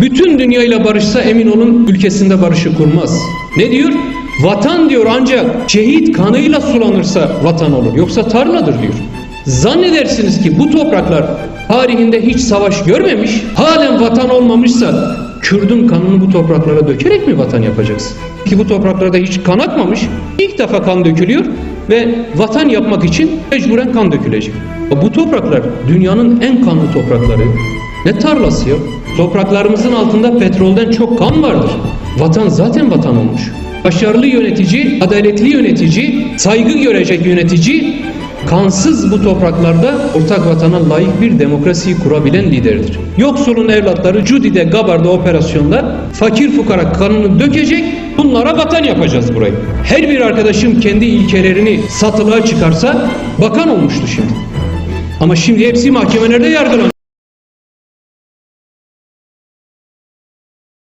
Bütün dünyayla barışsa emin olun ülkesinde barışı kurmaz. Ne diyor? Vatan diyor ancak şehit kanıyla sulanırsa vatan olur. Yoksa tarladır diyor. Zannedersiniz ki bu topraklar tarihinde hiç savaş görmemiş, halen vatan olmamışsa Kürdün kanını bu topraklara dökerek mi vatan yapacaksın? Ki bu topraklarda hiç kan akmamış, ilk defa kan dökülüyor ve vatan yapmak için mecburen kan dökülecek. Bu topraklar dünyanın en kanlı toprakları. Ne tarlası ya? Topraklarımızın altında petrolden çok kan vardır. Vatan zaten vatan olmuş. Başarılı yönetici, adaletli yönetici, saygı görecek yönetici, kansız bu topraklarda ortak vatana layık bir demokrasiyi kurabilen liderdir. Yoksulun evlatları Cudi'de, Gabar'da operasyonda fakir fukara kanını dökecek, bunlara vatan yapacağız burayı. Her bir arkadaşım kendi ilkelerini satılığa çıkarsa bakan olmuştu şimdi. Ama şimdi hepsi mahkemelerde yargılanıyor.